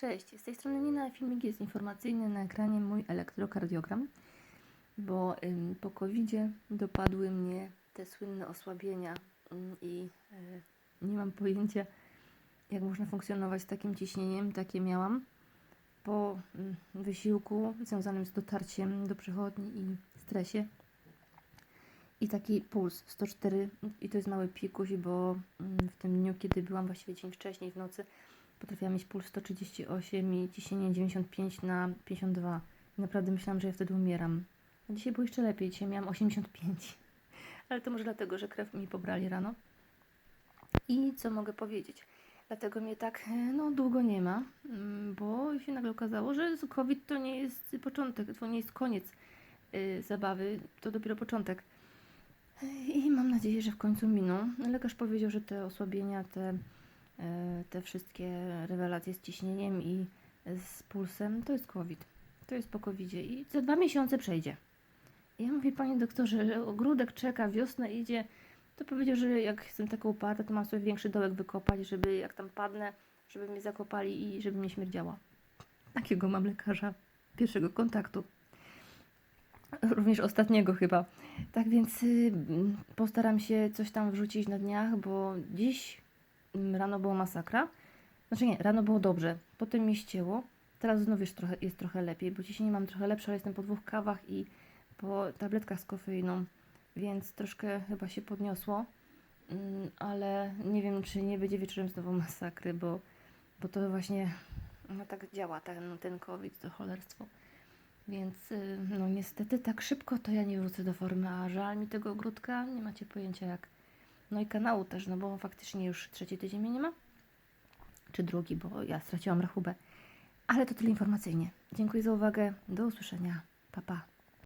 Cześć, z tej strony Nina, filmik jest informacyjny na ekranie mój elektrokardiogram, bo ym, po covid dopadły mnie te słynne osłabienia ym, i y, nie mam pojęcia jak można funkcjonować z takim ciśnieniem, takie miałam po ym, wysiłku związanym z dotarciem do przychodni i stresie. I taki puls 104 i to jest mały pikuś, bo ym, w tym dniu, kiedy byłam właściwie dzień wcześniej w nocy, potrafiłam mieć puls 138 i ciśnienie 95 na 52. I naprawdę myślałam, że ja wtedy umieram. A dzisiaj było jeszcze lepiej, dzisiaj miałam 85. Ale to może dlatego, że krew mi pobrali rano. I co mogę powiedzieć? Dlatego mnie tak e, no, długo nie ma, mm, bo się nagle okazało, że COVID to nie jest początek, to nie jest koniec y, zabawy, to dopiero początek. I mam nadzieję, że w końcu miną. Lekarz powiedział, że te osłabienia, te, e, te wszystkie rewelacje z ciśnieniem i z pulsem to jest COVID. To jest po covid i za dwa miesiące przejdzie. I ja mówię, panie doktorze, że ogródek czeka, wiosna idzie. To powiedział, że jak jestem taka uparta, to mam sobie większy dołek wykopać, żeby jak tam padnę, żeby mnie zakopali i żeby mnie śmierdziała. Takiego mam lekarza pierwszego kontaktu. Również ostatniego chyba. Tak więc y, postaram się coś tam wrzucić na dniach, bo dziś rano było masakra. Znaczy nie, rano było dobrze, potem mi ścięło. Teraz znów jest trochę, jest trochę lepiej, bo ciśnienie mam trochę lepsze, ale jestem po dwóch kawach i po tabletkach z kofeiną, więc troszkę chyba się podniosło. Mm, Ale nie wiem, czy nie będzie wieczorem znowu masakry, bo, bo to właśnie no tak działa ten, ten COVID, to cholerstwo. Więc y, no niestety tak szybko to ja nie wrócę do formy, a żal mi tego ogródka, nie macie pojęcia jak. No i kanału też, no bo faktycznie już trzeci tydzień mnie nie ma. Czy drugi, bo ja straciłam rachubę. Ale to tyle informacyjnie. Dziękuję za uwagę. Do usłyszenia. Pa, pa.